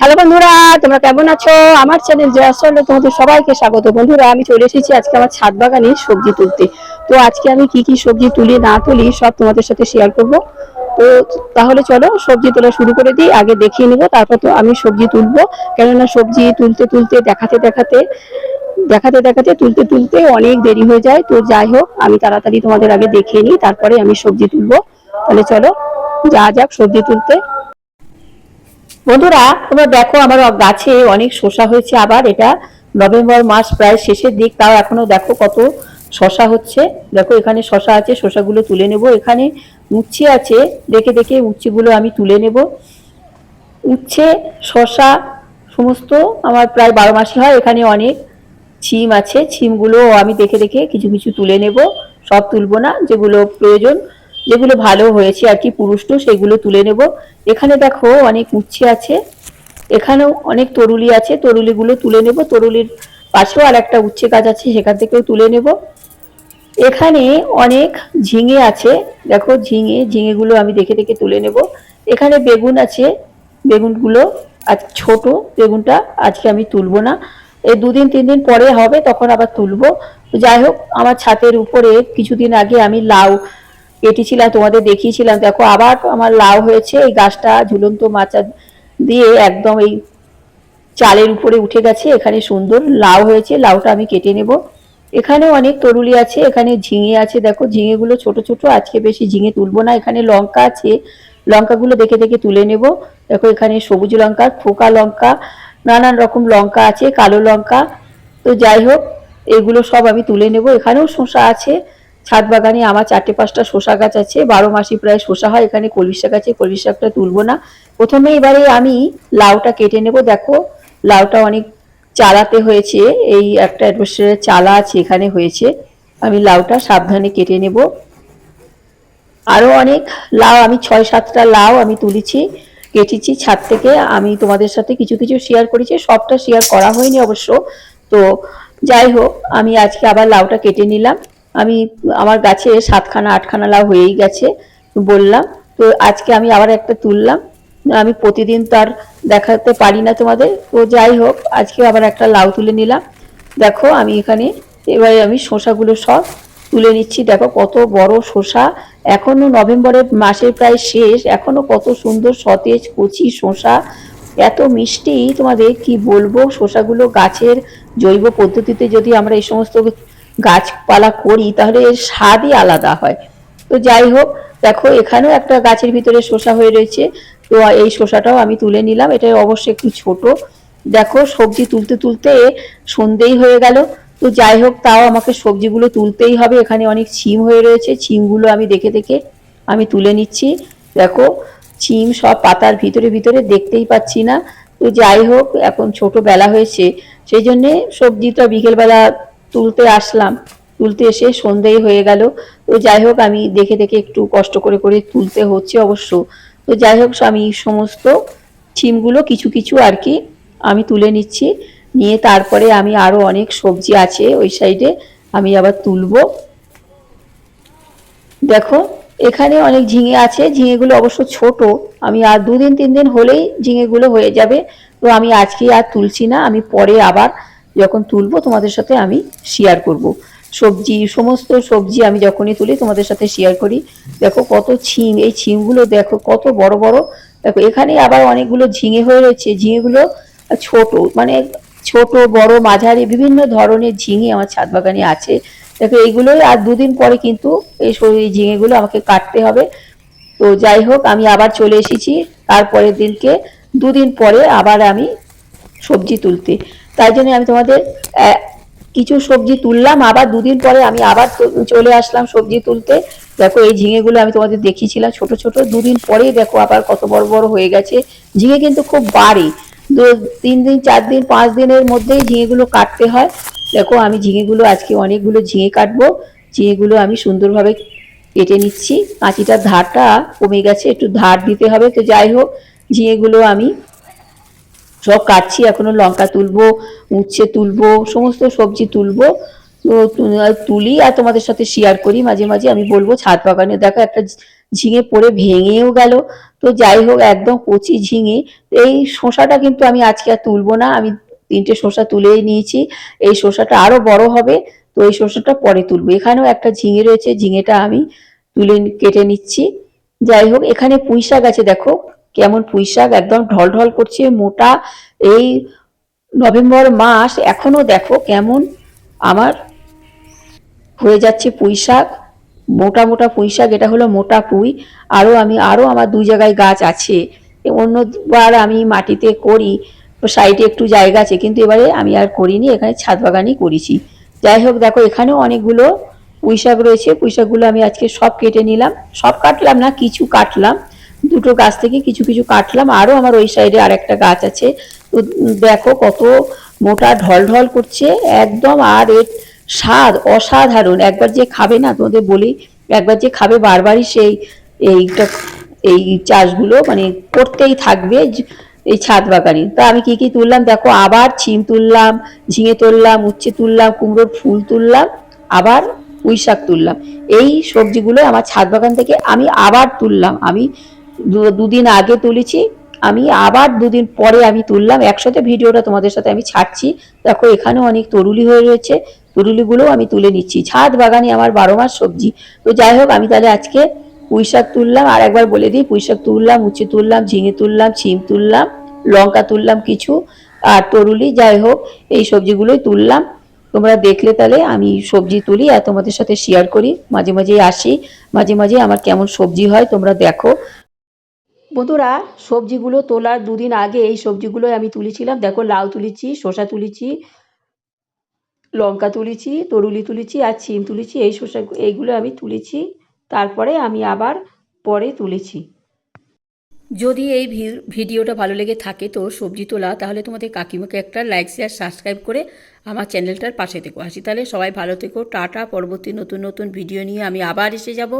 Hello বন্ধুরা, তোমরা কেমন আছো? আমার চ্যানেল যে আসলে তোমাদের সবাইকে স্বাগত। বন্ধুরা, আমি চলে এসেছি আজকে আমার ছাদ বাগানে সবজি তুলতে। তো আজকে আমি কি কি সবজি তুলি, না তুলি, সব তোমাদের সাথে শেয়ার করব। তো তাহলে চলো, সবজি তোলা শুরু করে দিই, আগে দেখিয়ে নিব, তারপর তো আমি সবজি তুলবো। কেননা সবজি তুলতে তুলতে, দেখাতে দেখাতে দেখাতে দেখাতে, তুলতে তুলতে অনেক দেরি হয়ে যায়। তো যাই হোক, আমি তাড়াতাড়ি তোমাদের আগে দেখিয়ে নিই, তারপরে আমি সবজি তুলবো। তাহলে চলো, যা যাক সবজি তুলতে। বন্ধুরা, তোমরা দেখো আমার গাছে অনেক শসা হয়েছে আবার, এটা নভেম্বর মাস প্রায় শেষের দিক, তাও এখনও দেখো কত শশা হচ্ছে। দেখো, এখানে শশা আছে শশাগুলো তুলে নেব। এখানে উচ্ছে আছে, দেখে দেখে উচ্ছেগুলো আমি তুলে নেব। উচ্ছে শশা সমস্ত আমার প্রায় বারো মাসই হয়, এখানে অনেক ছিম আছে। ছিমগুলো আমি দেখে দেখে কিছু কিছু তুলে নেব। সব তুলবো না, যেগুলো প্রয়োজন। যেগুলো ভালো হয়েছে আর কি, পুরুষ্ট সেগুলো তুলে নেব। এখানে দেখো অনেক উচ্ছে আছে, এখানেও অনেক তরুলি আছে, তরুলিগুলো তুলে নেব। তরুলির পাশেও আর একটা উচ্ছে গাছ আছে, সেখান থেকেও তুলে নেব। এখানে অনেক ঝিঙে আছে, দেখো ঝিঙে, ঝিঙেগুলো আমি দেখে দেখে তুলে নেব। এখানে বেগুন আছে, বেগুনগুলো আজ ছোট বেগুনটা আজকে আমি তুলবো না। এই দুদিন, তিন দিন পরে হবে, তখন আবার তুলবো। যাই হোক, আমার ছাতের উপরে কিছুদিন আগে আমি লাউ কেটেছিলাম তোমাদের দেখিয়েছিলাম। দেখো, আবার আমার লাউ হয়েছে, এই গাছটা ঝুলন্ত মাচা দিয়ে একদম এই চালের উপরে উঠে গেছে। এখানে সুন্দর লাউ হয়েছে, লাউটা আমি কেটে নেব। এখানে অনেক তরুলি আছে, এখানে ঝিঙে আছে। দেখো, ঝিঙেগুলো ছোট ছোট, আজকে বেশি ঝিঙে তুলবো না। এখানে লঙ্কা আছে, লঙ্কাগুলো দেখে দেখে তুলে নেব। দেখো, এখানে সবুজ লঙ্কা ফোকা লঙ্কা, নানান রকম লঙ্কা আছে, কালো লঙ্কা। তো যাই হোক, এগুলো সব আমি তুলে নেব। এখানেও শসা আছে ছাদ বাগানে আমার চারটে পাঁচটা শসা গাছ আছে, বারো মাসই প্রায় শসা হয়, এখানে কলমি শাক আছে, কলমি শাকটা তুলবো না। প্রথমে এবারে আমি লাউটা কেটে নেব, দেখো, লাউটা অনেক চালাতে হয়েছে, এই একটা অ্যাডভেস্টারের চালা আছে, এখানে হয়েছে। আমি লাউটা সাবধানে কেটে নেব। আরও অনেক লাউ, আমি ছয় সাতটা লাউ আমি তুলেছি, কেটেছি ছাদ থেকে। আমি তোমাদের সাথে কিছু কিছু শেয়ার করেছি, সবটা শেয়ার করা হয়নি অবশ্য। তো যাই হোক, আমি আজকে আবার লাউটা কেটে নিলাম। আমি আমার গাছে সাতখানা, আটখানা লাউ হয়েই গেছে, বললাম, তো আজকে আমি আবার একটা তুললাম, আমি প্রতিদিন তার দেখাতে পারি না তোমাদের, তো যাই হোক, আজকে আবার একটা লাউ তুলে নিলাম, দেখো আমি এখানে, এবারে আমি শসাগুলো সব তুলে নিচ্ছি, দেখো কত বড় শসা, এখনও নভেম্বরের মাসের প্রায় শেষ, এখনও কত সুন্দর সতেজ, কচি শসা, এত মিষ্টি, তোমাদের কি বলব, শসাগুলো গাছের জৈব পদ্ধতিতে যদি আমরা এই সমস্ত গাছপালা করি, তাহলে এর স্বাদই আলাদা হয়। তো যাই হোক, দেখো এখানেও একটা গাছের ভিতরে শসা হয়ে রয়েছে। তো এই শসাটাও আমি তুলে নিলাম, এটা অবশ্যই একটু ছোট। দেখো সবজি তুলতে তুলতে সন্ধেই হয়ে গেল। তো যাই হোক, তাও আমাকে সবজিগুলো তুলতেই হবে। এখানে অনেক ছিম হয়ে রয়েছে, ছিমগুলো আমি দেখে দেখে আমি তুলে নিচ্ছি। দেখো, ছিম সব পাতার ভিতরে ভিতরে দেখতেই পাচ্ছি না। তো যাই হোক, এখন ছোট বেলা হয়েছে। সেই জন্যে সবজিটা বিকেলবেলা তুলতে আসলাম। তুলতে এসে সন্ধেই হয়ে গেল। তো যাই হোক, আমি দেখে দেখে একটু কষ্ট করে করে তুলতে হচ্ছে অবশ্য। তো যাই হোক, আমি সমস্ত ছিমগুলো কিছু কিছু আর কি আমি তুলে নিচ্ছি। নিয়ে তারপরে আমি আরও অনেক সবজি আছে ওই সাইডে আমি আবার তুলব। দেখো, এখানে অনেক ঝিঙে আছে। ঝিঙেগুলো অবশ্য ছোট। আমি আর দুদিন, তিন দিন হলেই ঝিঙেগুলো হয়ে যাবে। তো আমি আজকে আর তুলছি না। আমি পরে আবার যখন তুলবো, তোমাদের সাথে আমি শেয়ার করব। সবজি, সমস্ত সবজি আমি যখনই তুলি, তোমাদের সাথে শেয়ার করি। দেখো কত ছিম এই ছিমগুলো দেখো কত বড় বড়। দেখো এখানে আবার অনেকগুলো ঝিঙে হয়ে রয়েছে। ঝিঙেগুলো ছোট মানে ছোট, বড়, মাঝারি, বিভিন্ন ধরনের ঝিঙে আমার ছাদ বাগানে আছে। দেখো এইগুলোই আর দুদিন পরে কিন্তু এই ঝিঙেগুলো আমাকে কাটতে হবে। তো যাই হোক, আমি আবার চলে এসেছি। তারপরের দিনকে দুদিন পরে আবার আমি সবজি তুলতে। তাই জন্য আমি তোমাদের কিছু সবজি তুললাম। আবার দুদিন পরে আমি আবার চলে আসলাম সবজি তুলতে। দেখো, এই ঝিঙেগুলো আমি তোমাদের দেখিয়েছিলাম ছোট ছোট। দুদিন পরেই দেখো আবার কত বড় বড় হয়ে গেছে। ঝিঙে কিন্তু খুব বাড়ে। দু, তিন দিন, চার দিন, পাঁচ দিনের মধ্যেই ঝিঙেগুলো কাটতে হয়। দেখো, আমি ঝিঙেগুলো, আজকে অনেকগুলো ঝিঙে কাটবো। ঝিঙেগুলো আমি সুন্দরভাবে কেটে নিচ্ছি। কাঁচিটার ধারটা কমে গেছে, একটু ধার দিতে হবে। তো যাই হোক, ঝিঙেগুলো আমি সব কাটছি, এখনও লঙ্কা তুলবো, উচ্ছে তুলবো, সমস্ত সবজি তুলবো তুলি আর তোমাদের সাথে শেয়ার করি। মাঝে মাঝে আমি বলব ছাদ বাগানে, দেখো একটা ঝিঙে পড়ে ভেঙেও গেল। তো যাই হোক, একদম কচি ঝিঙে। এই শসাটা কিন্তু আমি আজকে আর তুলবো না। আমি তিনটে শসা তুলেই নিয়েছি। এই শসাটা আরও বড় হবে, তো এই শসাটা পরে তুলবো। এখানেও একটা ঝিঙে রয়েছে, ঝিঙেটা আমি তুলে কেটে নিচ্ছি। যাই হোক, এখানে পুঁই শাক আছে, দেখো। কেমন পুঁই শাক একদম ঢল ঢল করছে, মোটা এই নভেম্বর মাস এখনও দেখো কেমন আমার হয়ে যাচ্ছে পুঁই শাক মোটা মোটা পুঁই শাক এটা হলো মোটা পুঁই। আরও আমি আরও আমার দুই জায়গায় গাছ আছে। অন্যবার আমি মাটিতে করি, সাইডে একটু জায়গা আছে, কিন্তু এবারে আমি আর করিনি, এখানে ছাদ বাগানই করেছি। যাই হোক, দেখো এখানেও অনেকগুলো পুঁই শাক রয়েছে। পুঁই শাকগুলো আমি আজকে সব কেটে নিলাম। সব কাটলাম না, কিছু কাটলাম। দুটো গাছ থেকে কিছু কিছু কাটলাম। আরও আমার ওই সাইডে আর একটা গাছ আছে। তো দেখো কত মোটা ঢল ঢল করছে। একদম আর এর স্বাদ অসাধারণ। একবার যে খাবে না, তোমাদের বলি, একবার যে খাবে বারবারই সেই এইটা, এই চাষগুলো মানে করতেই থাকবে এই ছাদ বাগানে। তা আমি কি কি তুললাম? দেখো আবার ছিম তুললাম, ঝিঙে তুললাম, উচ্ছে তুললাম, কুমড়োর ফুল তুললাম, আবার পুঁই শাক তুললাম। এই সবজিগুলো আমার ছাদ বাগান থেকে আমি আবার তুললাম। আমি দুদিন আগে তুলেছি। আমি আবার দুদিন পরে আমি তুললাম। একসাথে ভিডিওটা তোমাদের সাথে আমি ছাড়ছি। দেখো, এখানেও অনেক তরুলি হয়ে রয়েছে। তরুলিগুলোও আমি তুলে নিচ্ছি। ছাদ বাগানে আমার বারো মাস সবজি। তো যাই হোক, আমি তাহলে আজকে পুঁই শাক তুললাম। আর একবার বলে দিই, পুঁই শাক তুললাম, উচ্ছে তুললাম, ঝিঙে তুললাম ছিম তুললাম, লঙ্কা তুললাম কিছু। আর তরুলি, যাই হোক, এই সবজিগুলোই তুললাম। তোমরা দেখলে তাহলে আমি সবজি তুলি আর তোমাদের সাথে শেয়ার করি। মাঝে মাঝেই আসি। মাঝে মাঝে আমার কেমন সবজি হয়, তোমরা দেখো। বন্ধুরা, সবজিগুলো তোলার দুদিন আগে এই সবজিগুলো আমি তুলেছিলাম। দেখো, লাউ তুলেছি, শসা তুলেছি, লঙ্কা তুলেছি, তরুলি তুলেছি আর ছিম তুলেছি। এই শসা, এইগুলো আমি তুলেছি। তারপরে আমি আবার পরে তুলেছি। যদি এই ভিডিওটা ভালো লেগে থাকে তো সবজি তোলা, তাহলে তোমাদের কাকিমাকে একটা লাইক শেয়ার সাবস্ক্রাইব করে আমার চ্যানেলটার পাশে থেকো। আসি তাহলে সবাই ভালো থেকো। টাটা, পরবর্তী নতুন নতুন ভিডিও নিয়ে আমি আবার এসে যাব।